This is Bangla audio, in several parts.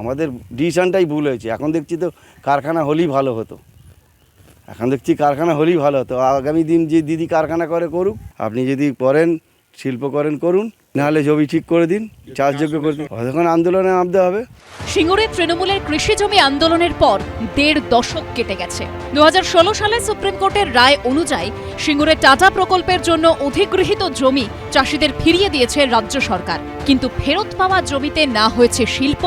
আমাদের ডিসিশনটাই ভুল হয়েছে। এখন দেখছি তো কারখানা হলেই ভালো হতো। এখন দেখছি কারখানা হলেই ভালো হতো। আগামী দিন যে দিদি কারখানা করে করুক, আপনি যদি করেন, শিল্প করেন, করুন। নাহলে জমি ঠিক করে দিন, চাষযোগ্য করে দিন। তখন আন্দোলনে নামতে হবে। সিঙ্গুরে তৃণমূলের কৃষি জমি আন্দোলনের পর দেড় দশক কেটে গেছে। দু হাজার ষোলো সালে সুপ্রিম কোর্টের রায় অনুযায়ী সিঙ্গুরে টাটা প্রকল্পের জন্য অধিগৃহীত জমি চাষিদের ফিরিয়ে দিয়েছে রাজ্য সরকার। কিন্তু ফেরত পাওয়া জমিতে না হয়েছে শিল্প,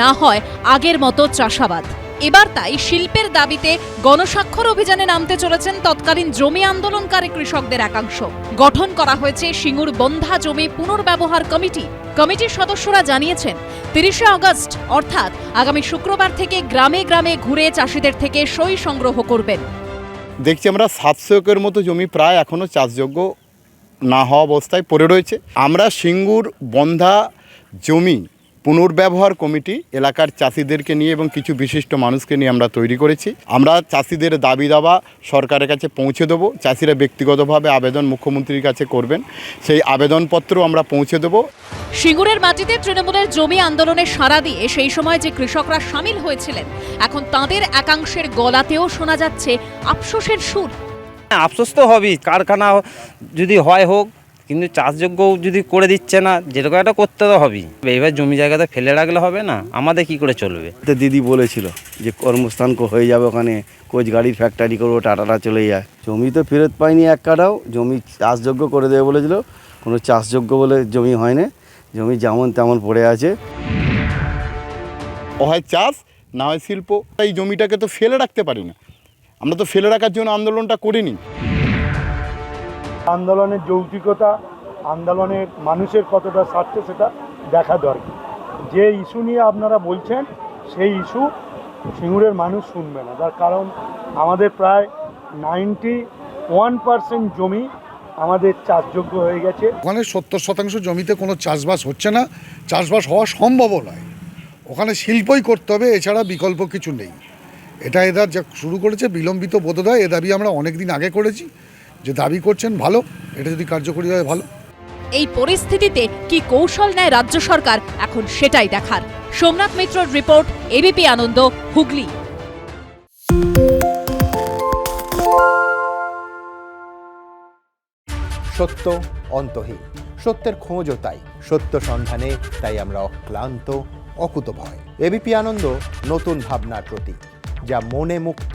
না হয় আগের মতো চাষাবাদ। এবার তাই শিল্পের দাবিতে গণস্বাক্ষর অভিযানে নামতে চলেছেন তৎকালীন জমি আন্দোলনকারী কৃষকদের একাংশ। গঠন করা হয়েছে সিঙ্গুর বন্ধা জমি পুনর্ব্যবহার কমিটি। কমিটির সদস্যরা জানিয়েছেন, তিরিশে আগস্ট, অর্থাৎ আগামী শুক্রবার থেকে গ্রামে গ্রামে ঘুরে চাষিদের থেকে সই সংগ্রহ করবেন। দেখছি আমরা সাতশো একর মতো জমি প্রায় এখনও চাষযোগ্য না হওয়া অবস্থায় পড়ে রয়েছে। আমরা সিঙ্গুর বন্ধা জমি পুনর্ব্যবহার কমিটি এলাকার চাষিদেরকে নিয়ে এবং কিছু বিশিষ্ট মানুষকে নিয়ে আমরা তৈরি করেছি। আমরা চাষিদের দাবি দাবা সরকারের কাছে পৌঁছে দেবো। চাষিরা ব্যক্তিগতভাবে আবেদন মুখ্যমন্ত্রীর কাছে করবেন। সেই আবেদনপত্র আমরা পৌঁছে দেবো। সিঙ্গুরের মাটিতে তৃণমূলের জমি আন্দোলনে সাড়া দিয়ে সেই সময় যে কৃষকরা সামিল হয়েছিলেন এখন তাদের একাংশের গলাতেও শোনা যাচ্ছে আফসোসের সুর। হ্যাঁ, আফসোস তো হবেই। কারখানা যদি হয় হোক কিন্তু চাষযোগ্য যদি করে দিচ্ছে না যেরকম একটা করতে তো হবেই। এইবার জমি জায়গাতে ফেলে রাখলে হবে না? আমাদের কি করে চলবে? তো দিদি বলেছিল যে কর্মস্থান হয়ে যাবে ওখানে কোচ গাড়ির ফ্যাক্টরি করব টাটাটা চলে যায়। জমি তো ফেরত পাইনি এক কাটাও জমি চাষযোগ্য করে দেবে বলেছিল কোনো চাষযোগ্য বলে জমি হয়নি জমি যেমন তেমন পড়ে আছে। হয় চাষ না হয় শিল্প এই জমিটাকে তো ফেলে রাখতে পারি না। আমরা তো ফেলে রাখার জন্য আন্দোলনটা করিনি। আন্দোলনের যৌক্তিকতা আন্দোলনের মানুষের কতটা স্বার্থ সেটা দেখা দরকার। যে ইস্যু নিয়ে আপনারা বলছেন, সেই ইস্যু সিঙ্গুরের মানুষ শুনবে না। তার কারণ আমাদের প্রায় নাইনটি ওয়ান পার্সেন্ট জমি আমাদের চাষযোগ্য হয়ে গেছে। ওখানে সত্তর শতাংশ জমিতে কোনো চাষবাস হচ্ছে না। চাষবাস হওয়া সম্ভবও নয়। ওখানে শিল্পই করতে হবে, এছাড়া বিকল্প কিছু নেই। এটা এরা যা শুরু করেছে, বিলম্বিত বোধোদয় এ দাবি আমরা অনেক দিন আগে করেছি। যে দাবি করছেন ভালো। এটা যদি কার্যকরী হয় ভালো। এই পরিস্থিতিতে কি কৌশল নেয় রাজ্য সরকার? এখন সেটাই দেখার। সোমনাথ মিত্রর রিপোর্ট এবিপি আনন্দ হুগলি। সত্য অন্তহীন। সত্যের খোঁজও তাই। সত্য সন্ধানে তাই আমরা অক্লান্ত অকুতভয়। এবিপি আনন্দ নতুন ভাবনার প্রতীক যা মনে মুক্ত